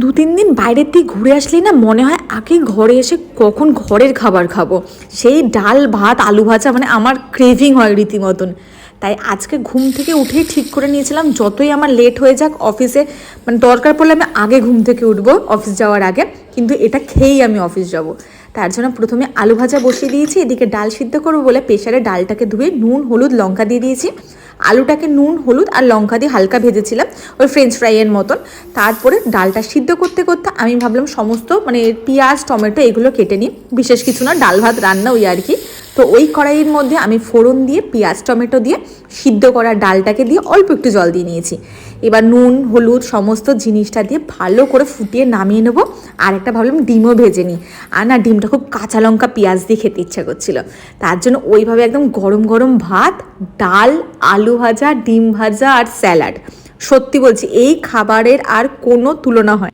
দু তিন দিন বাইরের থেকে ঘুরে আসলেই না মনে হয় আগে ঘরে এসে কখন ঘরের খাবার খাব। সেই ডাল, ভাত, আলু ভাজা মানে আমার ক্রেভিং হয় রীতিমতন। তাই আজকে ঘুম থেকে উঠেই ঠিক করে নিয়েছিলাম, যতই আমার লেট হয়ে যাক অফিসে মানে দরকার পড়লে আমি আগে ঘুম থেকে উঠবো অফিস যাওয়ার আগে, কিন্তু এটা খেয়েই আমি অফিস যাব। তার জন্য প্রথমে আলু ভাজা বসিয়ে দিয়েছি, এদিকে ডাল সিদ্ধ করব বলে প্রেশারে ডালটাকে ধুয়ে নুন, হলুদ, লঙ্কা দিয়ে দিয়েছি। আলুটাকে নুন, হলুদ আর লঙ্কা দিয়ে হালকা ভেজেছিলাম ওই ফ্রেঞ্চ ফ্রাইয়ের মতন। তারপরে ডালটা সিদ্ধ করতে করতে আমি ভাবলাম সমস্ত মানে পেঁয়াজ, টমেটো এগুলো কেটে নিই। বিশেষ কিছু না, ডাল ভাত, রান্না ওই আর কি। তো ওই কড়াইয়ের মধ্যে আমি ফোড়ন দিয়ে, পেঁয়াজ, টমেটো দিয়ে সিদ্ধ করা ডালটাকে দিয়ে অল্প একটু জল দিয়ে নিয়েছি। এবার নুন, হলুদ সমস্ত জিনিসটা দিয়ে ভালো করে ফুটিয়ে নামিয়ে নেব। আর একটা ভাবলাম ডিমও ভেজে নিই। আর না, ডিমটা খুব কাঁচা লঙ্কা, পেঁয়াজ দিয়ে খেতে ইচ্ছা করছিল। তার জন্য ওইভাবে একদম গরম গরম ভাত, ডাল, আলু ভাজা, ডিম ভাজা আর স্যালাড। সত্যি বলছি, এই খাবারের আর কোনো তুলনা হয়।